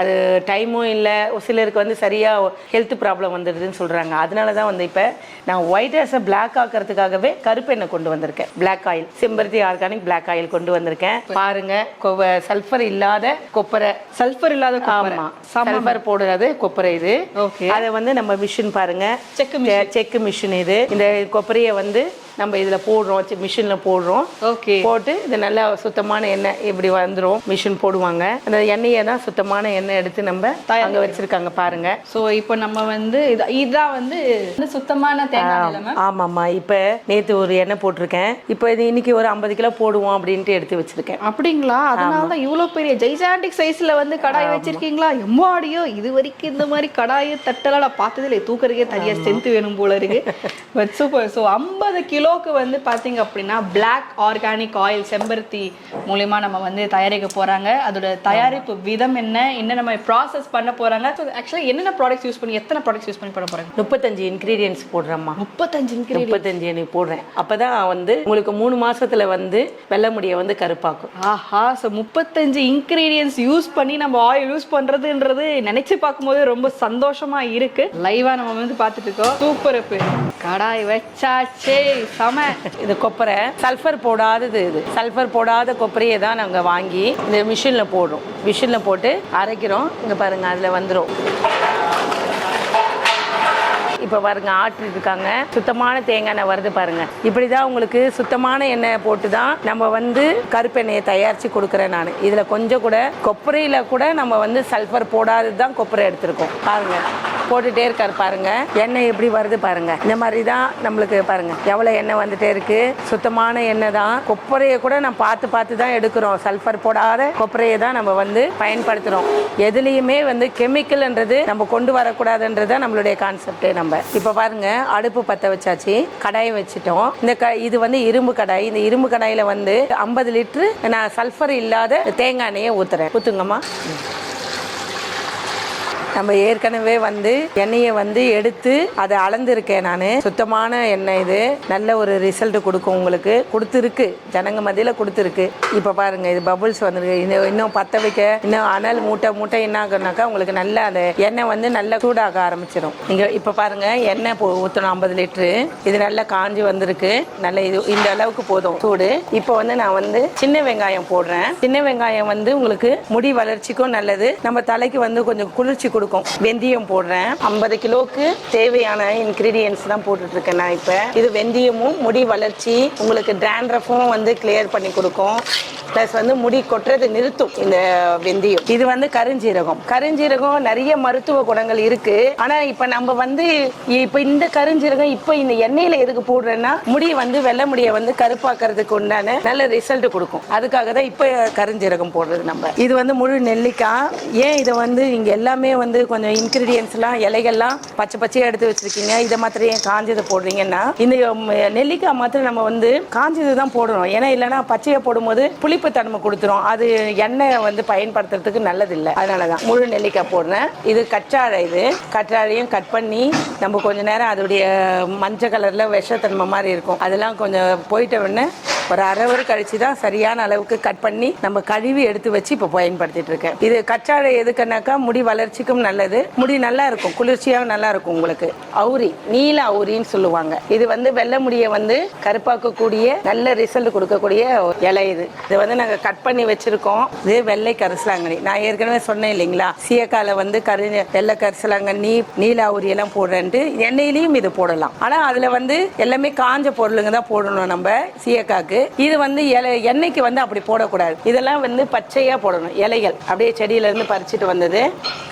அது டைமும் இல்லை. சிலருக்கு வந்து சரியா ஹெல்த் ப்ராப்ளம் வந்துடுதுன்னு சொல்றாங்க. அதனால தான் வந்து இப்போ நான் ஒயிட் ஹேர்ஸை பிளாக் ஆக்கிறதுக்காகவே கருப்பு எண்ணெய் கொண்டு வந்திருக்கேன். பிளாக் ஆயில் செம்பருத்தி ஆர்கானிக் பிளாக் ஆயில் கொண்டு வந்திருக்கேன். பாருங்க சல்ஃபர் இல்லாத கொப்பரை. சல்ஃபர் இல்லாத. ஆமா. சல்ஃபர் போடுறது கொப்பரை இது. அதை வந்து நம்ம மிஷின் பாருங்க. செக்கு செக்கு மிஷின் இது. இந்த கொப்பரையை வந்து நம்ம இதுல போடுறோம் மிஷின்ல போடுறோம். ஓகே. போட்டு இது நல்ல சுத்தமான எண்ணெய் இப்படி வந்துரும். மிஷின் போடுவாங்க. அந்த எண்ணெயை தான் சுத்தமான எண்ணெய் எடுத்து நம்ம அங்க வச்சிருக்காங்க பாருங்க. ஸோ இப்போ நம்ம வந்து இது- இதான் வந்து சுத்தமான தேங்காய் ஆமாம்மா. இப்போ நேற்று ஒரு எண்ணெய் போட்டிருக்கேன். இப்போ இது இன்னைக்கு ஒரு ஐம்பது கிலோ போடுவோம் அப்படின்ட்டு எடுத்து வச்சிருக்கேன். அப்படிங்களா? அதனால தான் இவ்வளோ பெரிய ஜெய்சாண்டிக் சைஸ்ல வந்து கடாய் வச்சிருக்கீங்களா? எம்மாடியோ இது வரைக்கும் இந்த மாதிரி கடாய் தட்டெல்லாம் நான் பார்த்ததே இல்லை தூக்கறதுக்கே தனியாக ஸ்ட்ரென்த் வேணும் போல இருக்கு. பட் சூப்பர் ஸோ ஐம்பது கிலோக்கு வந்து பார்த்தீங்க அப்படின்னா பிளாக் ஆர்கானிக் ஆயில் செம்பருத்தி மூலியமா நம்ம வந்து தயாரிக்க போறாங்க. அதோட தயாரிப்பு விதம் என்ன? என்ன நம்ம ப்ராசஸ் பண்ண போறாங்க? ஸோ ஆக்சுவலாக என்னென்ன ப்ராடக்ட்ஸ் யூஸ் பண்ணி எத்தனை ப்ராடக்ட்ஸ் யூஸ் பண்ணி பண்ண போறாங்க? முப்பத்தஞ்சு இன்க்ரீடியன்ஸ் போடுறேம்மா. முப்பத்தஞ்சு ingredient. முப்பத்தஞ்சு எண்ணெய் போடுறேன். அப்பதான் வந்து உங்களுக்கு மூணு மாசத்துல வந்து வெள்ளை முடியை வந்து கருப்பாக்கும். ஆஹா ஸோ முப்பத்தஞ்சு இன்கிரீடியன்ஸ் யூஸ் பண்ணி நம்ம ஆயில் யூஸ் பண்றதுன்றது நினைச்சு பார்க்கும்போது ரொம்ப சந்தோஷமா இருக்கு. லைவா நம்ம வந்து பார்த்துட்டு இருக்கோம். சூப்பர் கடாய் வச்சாச்சே. செம இது கொப்பரை. சல்ஃபர் போடாதது இது. சல்ஃபர் போடாத கொப்பரையை தான் நாங்கள் வாங்கி இந்த மிஷினில் போடுறோம். மிஷினில் போட்டு அரைக்கிறோம். இங்கே பாருங்கள் அதில் வந்துடும் இப்போ பாருங்க ஆட்டிட்டு இருக்காங்க. சுத்தமான தேங்காய் எண்ணெய் வருது பாருங்க. இப்படி தான் உங்களுக்கு சுத்தமான எண்ணெய் போட்டு தான் நம்ம வந்து கருப்பெண்ணெயை தயாரித்து கொடுக்குறேன் நான். இதில் கொஞ்சம் கூட கொப்பரையில் கூட நம்ம வந்து சல்ஃபர் போடாதது தான் கொப்பரை எடுத்திருக்கோம். பாருங்கள் போட்டுட்டே இருக்காரு பாருங்க. எண்ணெய் எப்படி வருது பாருங்க. இந்த மாதிரி தான் நம்மளுக்கு பாருங்க. எவ்வளோ எண்ணெய் வந்துட்டே இருக்கு. சுத்தமான எண்ணெய் தான் கொப்பரையை கூட நான் பார்த்து பார்த்து தான் எடுக்கிறோம். சல்ஃபர் போடாத கொப்பரையை தான் நம்ம வந்து பயன்படுத்துகிறோம் எதுலேயுமே வந்து கெமிக்கல்ன்றது நம்ம கொண்டு வரக்கூடாதுன்றது நம்மளுடைய கான்செப்டே நம்ம. இப்போ பாருங்க அடுப்பு பற்ற வச்சாச்சு. கடாயை வச்சுட்டோம். இந்த க இது வந்து இரும்பு கடாய். இந்த இரும்பு கடாயில் வந்து ஐம்பது லிட்டரு நான் சல்ஃபர் இல்லாத தேங்காய் எண்ணெயை ஊற்றுறேன் ஊற்றுங்கம்மா நம்ம ஏற்கனவே வந்து எண்ணெயை வந்து எடுத்து அதை அளந்திருக்கேன் நான். சுத்தமான எண்ணெய் இது. நல்ல ஒரு ரிசல்ட் கொடுக்கும் உங்களுக்கு. கொடுத்துருக்கு. ஜனங்க மத்தியில் கொடுத்துருக்கு. இப்போ பாருங்க இது பபுள்ஸ் வந்துருக்கு. இது இன்னும் பற்ற வைக்க இன்னும் அனல் மூட்டை மூட்டை என்ன ஆகுனாக்கா உங்களுக்கு நல்ல அந்த எண்ணெய் வந்து நல்லா சூடாக ஆரம்பிச்சிடும் இங்கே இப்போ பாருங்க எண்ணெய் போ ஊற்றணும் ஐம்பது லிட்ரு இது நல்லா காஞ்சி வந்திருக்கு. நல்ல இது இந்த அளவுக்கு போதும். சூடு. இப்போ வந்து நான் வந்து சின்ன வெங்காயம் போடுறேன். சின்ன வெங்காயம் வந்து உங்களுக்கு முடி வளர்ச்சிக்கும் நல்லது. நம்ம தலைக்கு வந்து கொஞ்சம் குளிர்ச்சி கொடுக்கும். வெந்தயம் போடுறேன். ஐம்பது கிலோவுக்கு தேவையான இன்கிரீடியன்ஸ் தான் போட்டுட்டு இருக்கேன் நான் இப்போ. இது வெந்தயமும் முடி வளர்ச்சி உங்களுக்கு டேண்ட்ரஃபும் வந்து கிளியர் பண்ணி கொடுக்கும். ப்ளஸ் வந்து முடி கொட்டுறது நிறுத்தும் இந்த வெந்தயம். இது வந்து கருஞ்சீரகம். கருஞ்சீரகம் நிறைய மருத்துவ குணங்கள் இருக்கு. ஆனா இப்ப நம்ம வந்து இப்ப இந்த கருஞ்சீரகம் இப்ப இந்த எண்ணெயில எதுக்கு போடுறேன்னா முடி வந்து வெள்ளை முடியை வந்து கருப்பாக்குறதுக்கு உண்டான நல்ல ரிசல்ட் கொடுக்கும். அதுக்காக தான் இப்ப கருஞ்சீரகம் போடுறது நம்ம. இது வந்து முழு நெல்லிக்காய். ஏன் இதை வந்து இங்க எல்லாமே வந்து கொஞ்சம் இன்கிரீடியன்ஸ்லாம் இலைகள்லாம் பச்சை பச்சையாக எடுத்து வச்சிருக்கீங்க. இதை மாத்திரம் ஏன் காஞ்சதை போடுறீங்கன்னா இந்த நெல்லிக்காய் மாத்திரம் நம்ம வந்து காஞ்சது தான் போடணும். ஏன்னா இல்லைன்னா பச்சையை போடும்போது புளிப்பு தன்மை கொடுத்துரும். அது எண்ணெய் வந்து பயன்படுத்துறதுக்கு நல்லது இல்லை அதனால தான் முழு நெல்லிக்காய் போடுறேன். இது கற்றாழை இது. கற்றாழையும் கட் பண்ணி நம்ம கொஞ்ச நேரம் அதோடைய மஞ்சள் கலரில் விஷத்தன்மை மாதிரி இருக்கும். அதெல்லாம் கொஞ்சம் போயிட்ட உடனே ஒரு அரை ஹவர் கழிச்சு தான் சரியான அளவுக்கு கட் பண்ணி நம்ம கழுவி எடுத்து வச்சு இப்போ பயன்படுத்திட்டு இருக்கேன். இது கற்றாழை எதுக்குனாக்கா முடி வளர்ச்சிக்கும் நல்லது. முடி நல்லா இருக்கும். குளிர்ச்சியாகவும் நல்லா இருக்கும் உங்களுக்கு. அவுரி நீல அவுரின்னு சொல்லுவாங்க. இது வந்து வெள்ளை முடியை வந்து கருப்பாக்கக்கூடிய நல்ல ரிசல்ட் கொடுக்கக்கூடிய இலை இது. இது வந்து நாங்கள் கட் பண்ணி வச்சிருக்கோம். இது வெள்ளை கரிசலாங்கண்ணி. நான் ஏற்கனவே சொன்னேன் இல்லைங்களா? சீயக்கால வந்து கரு வெள்ளை கரிசலாங்கண்ணி நீல அவுரி எல்லாம் போடுறேன்ட்டு எண்ணெயிலையும் இது போடலாம். ஆனால் அதில் வந்து எல்லாமே காஞ்ச பொருளுங்க தான் போடணும் நம்ம சீயக்காக்கு. இது வந்து இலை எண்ணெய்க்கு வந்து அப்படி போடக்கூடாது. இதெல்லாம் வந்து பச்சையாக போடணும். இலைகள். அப்படியே செடியில இருந்து பறிச்சுட்டு வந்தது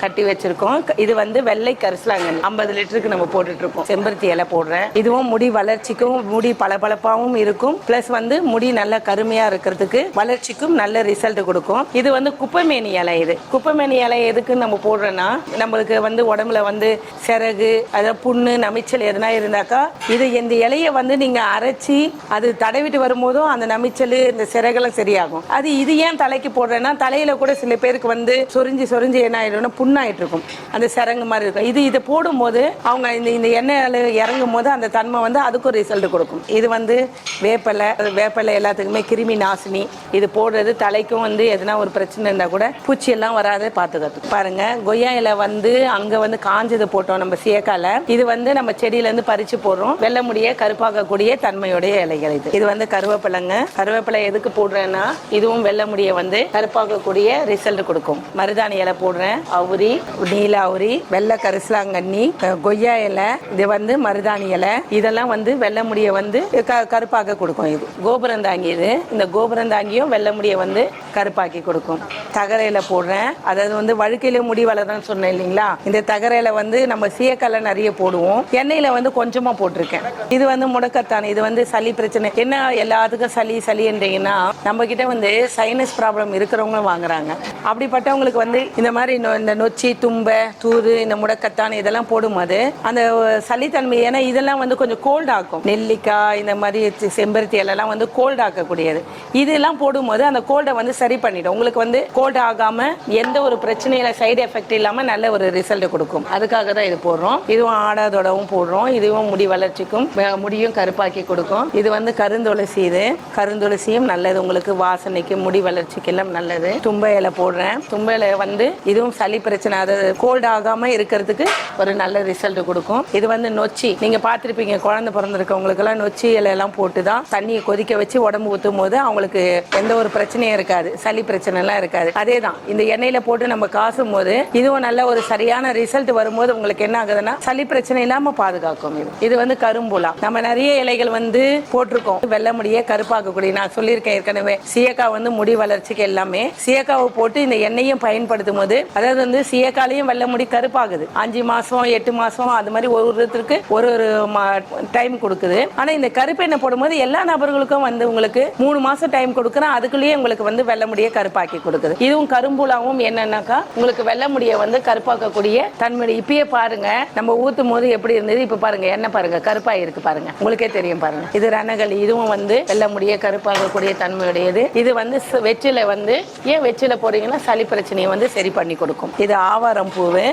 கட்டி வச்சிருக்கோம். இது வந்து வெள்ளை கரிசலாங்கல் ஐம்பது லிட்டருக்கு நம்ம போட்டுட்டு இருக்கோம் செம்பருத்தி இலை போடுறேன். இதுவும் முடி வளர்ச்சிக்கும் முடி பளபளப்பாகவும் இருக்கும். பிளஸ் வந்து முடி நல்ல கருமையா இருக்கிறதுக்கு வளர்ச்சிக்கும் நல்ல ரிசல்ட் கொடுக்கும். இது வந்து குப்பைமேனி இலை இது. குப்பைமேனி இலை எதுக்கு நம்ம போடுறோம்னா நம்மளுக்கு வந்து உடம்புல வந்து சிறகு அதாவது புண்ணு நமைச்சல் எதுனா இருந்தாக்கா இது இந்த இலையை வந்து நீங்க அரைச்சி அது தடவிட்டு வரும்போது போதும் அந்த நமிச்சல் இந்த சிறைகளும் சரியாகும். அது இது ஏன் தலைக்கு போடுறேன்னா தலையில கூட சில பேருக்கு வந்து சொரிஞ்சு சொரிஞ்சு என்ன ஆயிடும்னா புண்ணாயிட்டு இருக்கும். அந்த சிறங்கு மாதிரி இருக்கும். இது இதை போடும்போது அவங்க இந்த இந்த எண்ணெயில் இறங்கும் போது அந்த தன்மை வந்து அதுக்கும் ரிசல்ட் கொடுக்கும். இது வந்து வேப்பலை வேப்பலை எல்லாத்துக்குமே கிருமி நாசினி இது போடுறது தலைக்கும் வந்து எதனா ஒரு பிரச்சனை இருந்தால் கூட பூச்சி எல்லாம் வராத பார்த்துக்கிறது பாருங்க கொய்யா இலை வந்து அங்கே வந்து காஞ்சது போட்டோம் நம்ம சேக்கால. இது வந்து நம்ம செடியிலேருந்து பறிச்சு போடுறோம். வெள்ளை முடிய கருப்பாக்கக்கூடிய தன்மையுடைய இலைகள் இது. இது வந்து கருவேப்பிலை கருவேப்பிலைங்க. கருவேப்பிலை எதுக்கு போடுறேன்னா இதுவும் வெள்ள முடிய வந்து கருப்பாக்கக்கூடிய ரிசல்ட் கொடுக்கும். மருதாணி இலை போடுறேன். அவுரி நீல அவுரி வெள்ளை கரிசலாங்கண்ணி கொய்யா இலை இது வந்து மருதாணி இலை. இதெல்லாம் வந்து வெள்ளை முடிய வந்து க- கருப்பாக்க கொடுக்கும் இது. கோபுரந்தாங்கி இது. இந்த கோபுரந்தாங்கியும் வெள்ளை முடிய வந்து கருப்பாக்கி கொடுக்கும். தகரையில போடுறேன். அதாவது வந்து வழுக்கையில முடி வளரும்னு சொன்னேன் இல்லைங்களா? இந்த தகரையில வந்து நம்ம சீயக்கல்ல நிறைய போடுவோம். எண்ணெயில வந்து கொஞ்சமா போட்டிருக்கேன். இது வந்து முடக்கத்தான். இது வந்து சளி பிரச்சனை. என்ன எல்லாத்துக்கும் சளி சளின்றீங்கன்னா நம்ம கிட்ட வந்து சைனஸ் ப்ராப்ளம் இருக்கிறவங்களும் வாங்குறாங்க. அப்படிப்பட்டவங்களுக்கு வந்து இந்த மாதிரி இந்த நொச்சி தும்பை தூது இந்த முடக்கத்தான் இதெல்லாம் போடும்போது அந்த சளித்தன்மை ஏன்னா இதெல்லாம் வந்து கொஞ்சம் கோல்ட் ஆக்கும். நெல்லிக்காய் இந்த மாதிரி செம்பருத்தி எல்லாம் வந்து கோல்ட் ஆக்கக்கூடியது. இதெல்லாம் போடும்போது அந்த கோல்டை வந்து சரி பண்ணிடும். உங்களுக்கு வந்து கோல்ட் ஆகாம எந்த ஒரு பிரச்சனையில சைடு எஃபெக்ட் இல்லாம நல்ல ஒரு ரிசல்ட் கொடுக்கும். அதுக்காக தான் இது போடுறோம். இதுவும் ஆடாதோடவும் போடுறோம். இதுவும் முடி வளர்ச்சிக்கும் முடியும் கருப்பாக்கி கொடுக்கும். இது வந்து கருந்துளசி இது கருந்துளசியும் நல்லது. உங்களுக்கு வாசனைக்கு முடி வளர்ச்சிக்கு எல்லாம் நல்லது. தும்பை இலை போடுறேன். தும்பை இலை வந்து இதுவும் சளி பிரச்சனை அதாவது கோல்ட் ஆகாம இருக்கிறதுக்கு ஒரு நல்ல ரிசல்ட் கொடுக்கும். இது வந்து நொச்சி. நீங்க பார்த்துருப்பீங்க குழந்தை பிறந்திருக்கவங்களுக்கு எல்லாம் நொச்சி இலையெல்லாம் போட்டு தான் தண்ணியை கொதிக்க வச்சு உடம்பு ஊத்தும் போது அவங்களுக்கு எந்த ஒரு பிரச்சனையும் இருக்காது. சளி பிரச்சனை எல்லாம் இருக்காது. அதே தான் இந்த எண்ணெயில போட்டு நம்ம காசும் போது இதுவும் நல்ல ஒரு சரியான ரிசல்ட் வரும்போது உங்களுக்கு என்ன ஆகுதுன்னா சளி பிரச்சனை இல்லாம பாதுகாக்கும் இது. இது வந்து கரும்புலா. நம்ம நிறைய இலைகள் வந்து போட்டிருக்கோம். வெள்ளமுடிய கருப்பாக்கக்கூடிய நான் சொல்லியிருக்கேன் ஏற்கனவே. சீயக்காய் வந்து முடி வளர்ச்சிக்கு எல்லாமே. சீயக்காவை போட்டு இந்த எண்ணெயும் பயன்படுத்தும் போது அதாவது வந்து சீயக்காலையும் வெள்ளை முடி கருப்பாகுது. அஞ்சு மாசம் எட்டு மாசம் அது மாதிரி ஒரு ஒருத்தருக்கு ஒரு ஒரு டைம் கொடுக்குது. ஆனா இந்த கருப்பெண்ணெய் போடும்போது எல்லா நபர்களுக்கும் வந்து உங்களுக்கு மூணு மாசம் டைம் கொடுக்குறேன். அதுக்குள்ளேயே உங்களுக்கு வந்து வெள்ளை முடிய கருப்பாக்கி கொடுக்குது. இதுவும் கரும்புலாவும் என்னன்னாக்கா உங்களுக்கு வெள்ளை முடிய வந்து கருப்பாக்கக்கூடிய தன்மை இப்பயே பாருங்க நம்ம ஊத்தும் போது எப்படி இருந்தது? இப்ப பாருங்க என்ன பாருங்க கருப்பா இருக்கு பாருங்க. உங்களுக்கே தெரியும் பாருங்க. இது ரணகளி இதுவும் வந்து வெள்ளை முடிய கருப்பாகக்கூடிய தன்மையுடையது. இது வந்து வெற்றில வந்து ஏன் வெற்றில போடுறீங்கன்னா சளி பிரச்சனையை வந்து சரி பண்ணி கொடுக்கும். இது ஆவாரம் பூவு.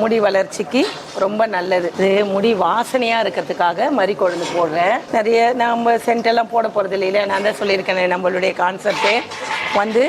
முடி வளர்ச்சிக்கு ரொம்ப நல்லது. இது முடி வாசனையா இருக்கிறதுக்காக மறி கொழுந்து போடுறேன். நிறைய நம்ம சென்ட் எல்லாம் போட போறது இல்லையில நான் தான் சொல்லியிருக்கேன் நம்மளுடைய கான்செப்டே வந்து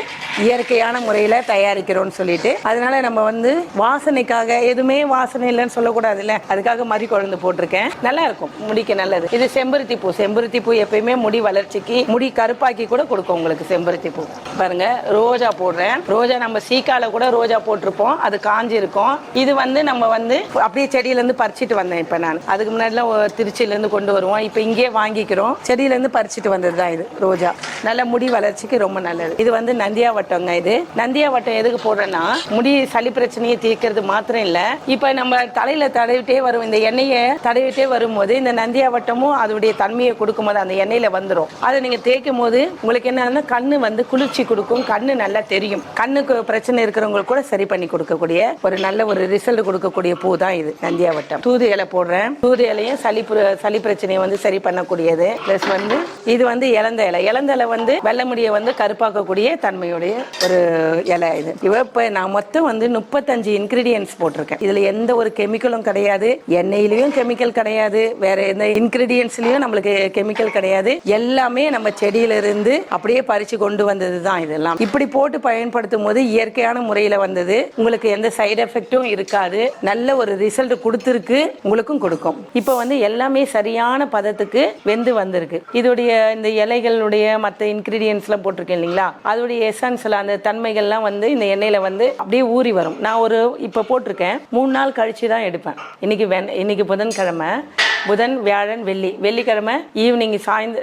இயற்கையான முறையில் தயாரிக்கிறோம்னு சொல்லிட்டு. அதனால நம்ம வந்து வாசனைக்காக எதுவுமே வாசனை இல்லைன்னு சொல்லக்கூடாதுல்ல அதுக்காக மறி குழந்து போட்டிருக்கேன். நல்லா இருக்கும் முடிக்கு நல்லது. இது செம்பருத்தி பூ. செம்பருத்தி பூ எப்பயுமே முடி வளர்ச்சிக்கு முடி கருப்பாக்கி கூட கொடுக்கும் உங்களுக்கு செம்பருத்தி பூ. பாருங்க ரோஜா போடுறேன். ரோஜா நம்ம சீக்கால கூட ரோஜா போட்டிருப்போம் அது காஞ்சி இருக்கும் இது வந்து நம்ம வந்து அப்படியே செடியிலேருந்து பறிச்சிட்டு வந்தேன் இப்போ நான். அதுக்கு முன்னாடிலாம் திருச்சியிலேருந்து கொண்டு வருவோம். இப்போ இங்கேயே வாங்கிக்கிறோம். செடியிலேருந்து பறிச்சிட்டு வந்தது தான் இது ரோஜா. நல்ல முடி வளர்ச்சிக்கு ரொம்ப நல்லது. இது வந்து நந்தியா வட்டங்க இது. நந்தியா வட்டம் எதுக்கு போடுறேன்னா முடி சளி பிரச்சனையை தீர்க்கிறது மாத்திரம் இல்லை. இப்போ நம்ம தலையில் தடவிட்டே வரும் இந்த எண்ணெயை தடவிட்டே வரும்போது இந்த நந்தியா வட்டமும் அதோடைய தன்மையை கொடுக்கும் போது அந்த எண்ணெயில் வந்துடும் அதை நீங்கள் தேய்க்கும் போது உங்களுக்கு என்னன்னா கண்ணு வந்து குளிர்ச்சி கொடுக்கும். கண்ணு நல்லா தெரியும். கண்ணுக்கு பிரச்சனை இருக்கிறவங்களுக்கு கூட சரி பண்ணி கொடுக்கக்கூடிய ஒரு நல்ல ஒரு ரிசல்ட் கொடுக்கக்கூடிய பூ தான் இது. நந்தியா வட்டம். தூது இலை போடுறேன். தூது இலையும் சளி பிர- சளி பிரச்சனையை வந்து சரி பண்ணக்கூடியது. பிளஸ் வந்து இது வந்து இளந்த இலை. இளந்த இலை வந்து வெள்ளை முடியை வந்து கருப்பாக்கக்கூடிய தன்மையுடைய ஒரு இலை இது. இவ நான் மொத்தம் வந்து முப்பத்தஞ்சு இன்கிரீடியன்ஸ் போட்டிருக்கேன். இதுல எந்த ஒரு கெமிக்கலும் கிடையாது. எண்ணெயிலையும் கெமிக்கல் கிடையாது. வேற எந்த இன்கிரீடியன்ஸ்லயும் நம்மளுக்கு கெமிக்கல் கிடையாது. எல்லாமே நம்ம செடியில இருந்து அப்படியே பறிச்சு கொண்டு வந்தது தான் இதெல்லாம். இப்படி போட்டு பயன்படுத்தும் போது இயற்கையான முறையில வந்தது. உங்களுக்கு எந்த சைடு எஃபெக்டும் இருக்காது. நல்ல ஒரு ரிசல்ட் கொடுத்துருக்கு உங்களுக்கும் கொடுக்கும். இப்போ வந்து எல்லாமே சரியான பதத்துக்கு வெந்து வந்திருக்கு. இதோடைய இந்த இலைகளுடைய மற்ற இன்க்ரீடியன்ஸ்லாம் போட்டிருக்கேன் இல்லைங்களா? அதோடைய எசன்ஸில் அந்த தன்மைகள்லாம் வந்து இந்த எண்ணெயில் வந்து அப்படியே ஊறி வரும். நான் ஒரு இப்போ போட்டிருக்கேன். மூணு நாள் கழிச்சு தான் எடுப்பேன். இன்னைக்கு வென் இன்னைக்கு புதன்கிழமை புதன் வியாழன் வெள்ளி. வெள்ளிக்கிழமை ஈவினிங் சாயந்த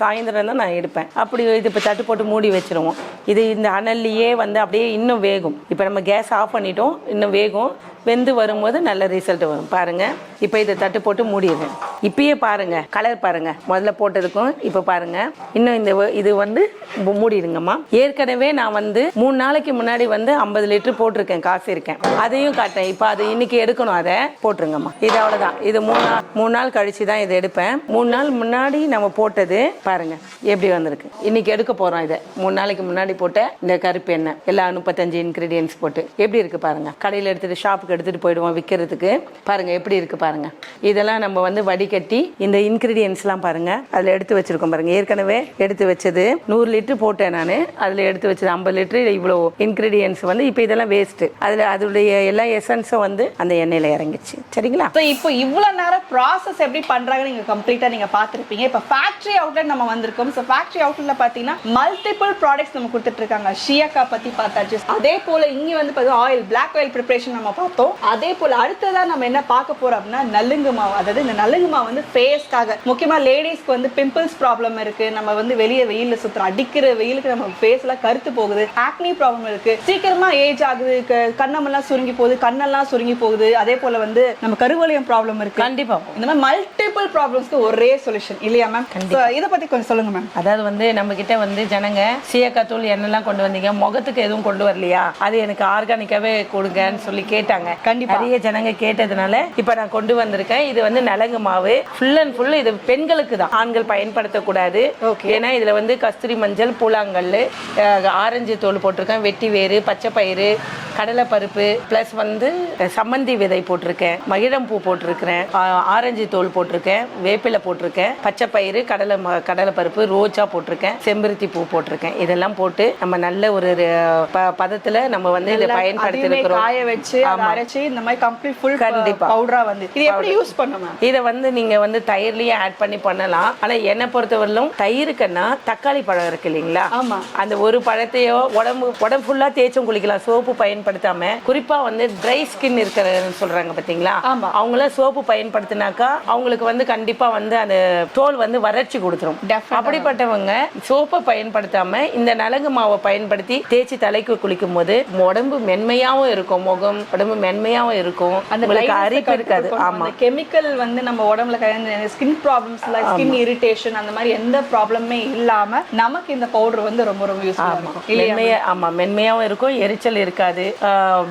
சாயந்தரம் தான் நான் எடுப்பேன். அப்படி இது இப்போ தட்டு போட்டு மூடி வச்சிருவோம். இது இந்த அனல்லையே வந்து அப்படியே இன்னும் வேகும். இப்போ நம்ம கேஸ் ஆஃப் பண்ணிட்டோம் இன்னும் வேகும். வெந்து வரும்போது நல்ல ரிசல்ட் வரும். பாருங்க. இப்போ இதை தட்டு போட்டு மூடிடுறேன் இப்பயே பாருங்க. கலர் பாருங்க. முதல்ல போட்டதுக்கும் இப்போ பாருங்க. இன்னும் இந்த இது வந்து மூடிடுங்கம்மா. ஏற்கனவே நான் வந்து மூணு நாளைக்கு முன்னாடி வந்து ஐம்பது லிட்டர் போட்டிருக்கேன். காசு இருக்கேன். அதையும் காட்டேன் இப்போ அது இன்னைக்கு எடுக்கணும். அதை போட்டுருங்கம்மா. இது அவ்வளோதான் இது மூணு நாள் மூணு நாள் கழிச்சு தான் இதை எடுப்பேன். மூணு நாள் முன்னாடி நம்ம போட்டது பாருங்க. எப்படி வந்திருக்கு. இன்னைக்கு எடுக்க போறோம் இதை. மூணு நாளைக்கு முன்னாடி போட்ட இந்த கருப்பு எண்ணெய் எல்லா முப்பத்தஞ்சு இன்கிரீடியன்ஸ் போட்டு. எப்படி இருக்கு பாருங்க. கடையில் எடுத்துட்டு ஷாப்புக்கு ஷாப்புக்கு போயிடுவோம் விற்கிறதுக்கு பாருங்க எப்படி இருக்கு பாருங்க. இதெல்லாம் நம்ம வந்து வடிகட்டி இந்த இன்க்ரீடியன்ஸ்லாம் பாருங்க. அதில் எடுத்து வச்சிருக்கோம் பாருங்க. ஏற்கனவே எடுத்து வச்சது. நூறு லிட்டர் போட்டேன் நான். அதில் எடுத்து வச்சது ஐம்பது லிட்ரு இவ்வளோ இன்க்ரீடியன்ஸ் வந்து இப்போ இதெல்லாம் வேஸ்ட்டு அதில் அதோடைய எல்லா எசன்ஸும் வந்து அந்த எண்ணெயில் இறங்கிச்சு சரிங்களா? ஸோ இப்போ இவ்வளோ நேரம் ப்ராசஸ் எப்படி பண்ணுறாங்க நீங்கள் கம்ப்ளீட்டாக நீங்கள் பார்த்துருப்பீங்க. இப்போ ஃபேக்ட்ரி அவுட்லெட் நம்ம வந்திருக்கோம். ஸோ ஃபேக்ட்ரி அவுட்லெட்டில் பார்த்தீங்கன்னா மல்டிபிள் ப்ராடக்ட்ஸ் நம்ம கொடுத்துட்டு இருக்காங்க. ஷியாக்கா பற்றி பார்த்தாச்சு. அதே போல் இங்கே வந்து பார்த்தீங்கன்னா ஆயில் பிளாக் ஆயில் ப்ரிப்பரேஷன் நம்ம பார்த்தோம். அதே போல அடுத்ததா நம்ம என்ன பார்க்க போறோம் அப்படின்னா நலுங்கு மாவு. அதாவது இந்த நலுங்கு மாவு வந்து ஃபேஸ்க்காக முக்கியமா லேடிஸ்க்கு வந்து பிம்பிள்ஸ் ப்ராப்ளம் இருக்கு. நம்ம வந்து வெளியே வெயில்ல சுத்துறோம். அடிக்கிற வெயிலுக்கு நம்ம ஃபேஸ்ல கருத்து போகுது. ஆக்னி ப்ராப்ளம் இருக்கு. சீக்கிரமா ஏஜ் ஆகுது. கண்ணமெல்லாம் சுருங்கி போகுது. கண்ணெல்லாம் சுருங்கி போகுது. அதே போல வந்து நம்ம கருவலியம் ப்ராப்ளம் இருக்கு. கண்டிப்பா. இந்த மாதிரி மல்டிபிள் ப்ராப்ளம்ஸ்க்கு ஒரே சொல்யூஷன் இல்லையா மேம் இதை பத்தி கொஞ்சம் சொல்லுங்க மேம் அதாவது வந்து நம்ம கிட்ட வந்து ஜனங்க சீயக்காய் தூள் எண்ணெல்லாம் கொண்டு வந்தீங்க. முகத்துக்கு எதுவும் கொண்டு வரலையா? அது எனக்கு ஆர்கானிக்காவே கொடுங்கன்னு சொல்லி கேட்டாங்க. கண்டிப்பா. நிறைய ஜனங்க கேட்டதுனால இப்ப நான் கொண்டு வந்திருக்கேன். இது வந்து நலங்கு மாவு. ஃபுல் அண்ட் ஃபுல் இது பெண்களுக்கு தான் ஆண்கள் பயன்படுத்தக்கூடாது. ஏன்னா இதுல வந்து கஸ்தூரி மஞ்சள் பூலாங்கல் ஆரஞ்சு தோல் போட்டிருக்கேன். வெட்டி வேறு பச்சை பயிறு கடலைப்பருப்பு ப்ளஸ் வந்து சம்மந்தி விதை போட்டிருக்கேன். மகிழம்பூ போட்டிருக்கிறேன். ஆ- ஆரஞ்சு தோல் போட்டிருக்கேன். வேப்பிலை போட்டிருக்கேன். பச்சை பயிறு கடலை ம- கடலைப்பருப்பு ரோஜா போட்டிருக்கேன். செம்பருத்தி பூ போட்டிருக்கேன். இதெல்லாம் போட்டு நம்ம நல்ல ஒரு ப- பதத்துல நம்ம வந்து இதை பயன்படுத்தி இருக்கிறோம் காய வச்சு அரைச்சு இந்த மாதிரி கம்ப்ளீட் ஃபுல் கண்டிப்பா. பவுடரா வந்து இது எப்படி யூஸ் பண்ணும் மேம் இதை வந்து நீங்க வந்து தயிர்லயும் ஆட் பண்ணி பண்ணலாம். ஆனா என்னை பொறுத்தவரையிலும் தயிருக்குன்னா தக்காளி பழம் இருக்கு இல்லைங்களா? ஆமா. அந்த ஒரு பழத்தையோ உடம்பு உடம்பு ஃபுல்லா தேய்ச்சும் குளிக்கலாம். சோப்பு பயன்படுத்தாம. குறிப்பா வந்து ட்ரை ஸ்கின் இருக்கிறன்னு சொல்றாங்க பாத்தீங்களா? ஆமா. அவங்கள சோப்பு பயன்படுத்தினாக்கா அவங்களுக்கு வந்து கண்டிப்பா வந்து அந்த தோல் வந்து வறட்சி கொடுத்துரும். அப்படிப்பட்டவங்க சோப்பை பயன்படுத்தாம இந்த நலங்கு மாவை பயன்படுத்தி தேய்ச்சி தலைக்கு குளிக்கும் போது உடம்பு மென்மையாவும் இருக்கும். முகம் உடம்பு மென்மையாவும் இருக்கும். அந்த உங்களுக்கு அரிப்பு இருக்காது. ஆமா. கெமிக்கல் வந்து நம்ம உடம்புல ஸ்கின் ப்ராப்ளம்ஸ்ல ஸ்கின் இரிட்டேஷன் அந்த மாதிரி எந்த ப்ராப்ளமே இல்லாம நமக்கு இந்த பவுடர் வந்து ரொம்ப ரொம்ப இருக்கும். இல்லையா? மென்மையா ஆமா. மென்மையாவும் இருக்கும். எரிச்சல் இருக்காது.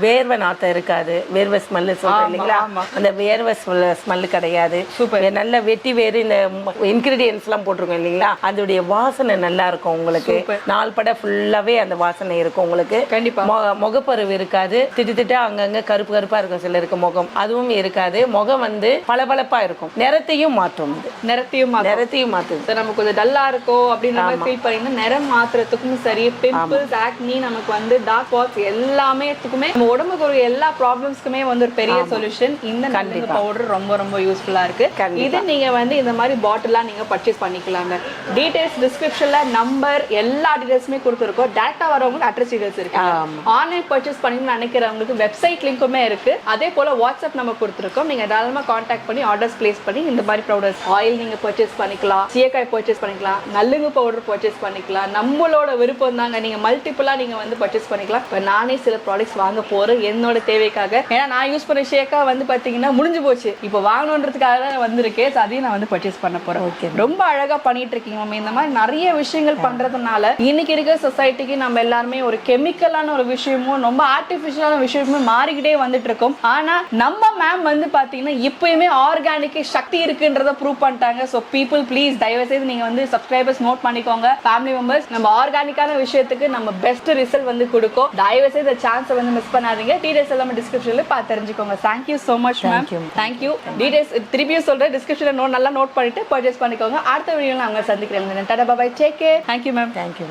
வேர்வை நாத்தம் இருக்காது. வேர்வை ஸ்மெல்லு இல்லைங்களா. அந்த வேர்வை ஸ்மெல்லு கிடையாது. இது நல்ல வெட்டி வேறு இந்த இன்கிரீடியன்ஸ் எல்லாம் போட்டிருக்கோம் இல்லைங்களா? அதோடைய வாசனை நல்லா இருக்கும் உங்களுக்கு. நாள் பட ஃபுல்லாவே அந்த வாசனை இருக்கும் உங்களுக்கு. கண்டிப்பா. முகப்பருவு இருக்காது. திட்டு திட்டா அங்கங்க கருப்பு கருப்பா இருக்கும் சிலருக்கு முகம். அதுவும் இருக்காது. முகம் வந்து பளபளப்பா இருக்கும். நிறத்தையும் மாற்றும் இது நிறத்தையும் மாத்தும். நிறத்தையும் மாத்துது So, நம்ம கொஞ்சம் டல்லா இருக்கோ அப்படின்ற மாதிரி ஃபீல் பண்ணீங்கன்னா நிறம் மாத்துறதுக்கும் சரி பிம்பிள்ஸ் ஆக்னி நமக்கு வந்து டார்க் ஸ்பாட்ஸ் எல்லாமேத்துக்குமே நம்ம உடம்புக்கு ஒரு எல்லா ப்ராப்ளம்ஸ்க்குமே வந்து ஒரு பெரிய சொல்யூஷன் இந்த நல்ல பவுடர் ரொம்ப ரொம்ப யூஸ்ஃபுல்லா இருக்கு. கண்டிப்பா. இது நீங்க வந்து இந்த மாதிரி பாட்டிலாம் நீங்க பர்ச்சேஸ் பண்ணிக்கலாங்க. டீடைல்ஸ் டிஸ்கிரிப்ஷன்ல நம்பர் எல்லா டீடைல்ஸுமே கொடுத்துருக்கோம். டேரக்டா வரவங்களுக்கு அட்ரஸ் டீடைல்ஸ் இருக்கு. ஆமா. ஆன்லைன் பர்ச்சேஸ் பண்ணணும்னு நினைக்கிறவங்களுக்கு வெப்சைட் லிங்க்குமே இருக்கு. அதே போல வாட்ஸ்அப் நம்ம கொடுத்துருக்கோம். நீங்க தாராளமா காண்டாக்ட் பண்ணி ஆர்டர்ஸ் பிளேஸ் பண்ணி இந்த மாதிரி ப்ரௌடர்ஸ் ஆயில் நீங்க பர்ச்சேஸ் பண்ணிக்கலாம். சீயக்காய் பர்ச்சேஸ் பண்ணிக்கலாம். நல்லுங்கு பவுடர் பர்ச்சேஸ் பண்ணிக்கலாம். நம்மளோட விருப்பம் தாங்க. நீங்க மல்டிபிளா நீங்க வந்து பர்ச்சேஸ் பண்ணிக்கலாம். இப்ப நானே சில ப்ராடக்ட்ஸ் வாங்க போறேன். என்னோட தேவைக்காக. ஏன்னா நான் யூஸ் பண்ண ஷேக்கா வந்து பாத்தீங்கன்னா முடிஞ்சு போச்சு. இப்போ வாங்கணுன்றதுக்காக தான் வந்திருக்கேன். அதையும் நான் வந்து பர்ச்சேஸ் பண்ண போறேன். Okay. ரொம்ப அழகா பண்ணிட்டு இருக்கீங்க மம்மி இந்த மாதிரி நிறைய விஷயங்கள் பண்றதுனால இன்னைக்கு இருக்கிற சொசைட்டிக்கு நம்ம எல்லாருமே ஒரு கெமிக்கலான ஒரு விஷயமும் ரொம்ப ஆர்டிபிஷியலான விஷயமும் மாறிக்கிட்டே வந்துட்டு இருக்கோம் ஆனா நம்ம மேம் வந்து பாத்தீங்கன்னா இப்பயுமே ஆர்கானிக் சக்தி இருக்குன்றத ப்ரூவ் பண்ணிட்டாங்க. ஸோ பீப்புள் ப்ளீஸ் தயவு செய்து நீங்க வந்து சப்ஸ்கிரைபர்ஸ் நோட் பண்ணிக்கோங்க. ஃபேமிலி மெம்பர்ஸ் நம்ம ஆர்கானிக்கான விஷயத்துக்கு நம்ம பெஸ்ட் ரிசல்ட் வந்து கொடுக்கும். தயவு செய்து சான்ஸை வந்து மிஸ் பண்ணாதீங்க. டீடைல்ஸ் எல்லாமே டிஸ்கிரிப்ஷன்ல பார்த்து தெரிஞ்சுக்கோங்க. Thank you so much ma'am. Thank you details திருப்பியும் சொல்றேன். டிஸ்கிரிப்ஷன்ல நோட் நல்லா நோட் பண்ணிட்டு பர்ச்சேஸ் பண்ணிக்கோங்க. அடுத்த வீடியோல நாங்க சந்திக்கிறேன். Tata bye take care thank you ma'am thank you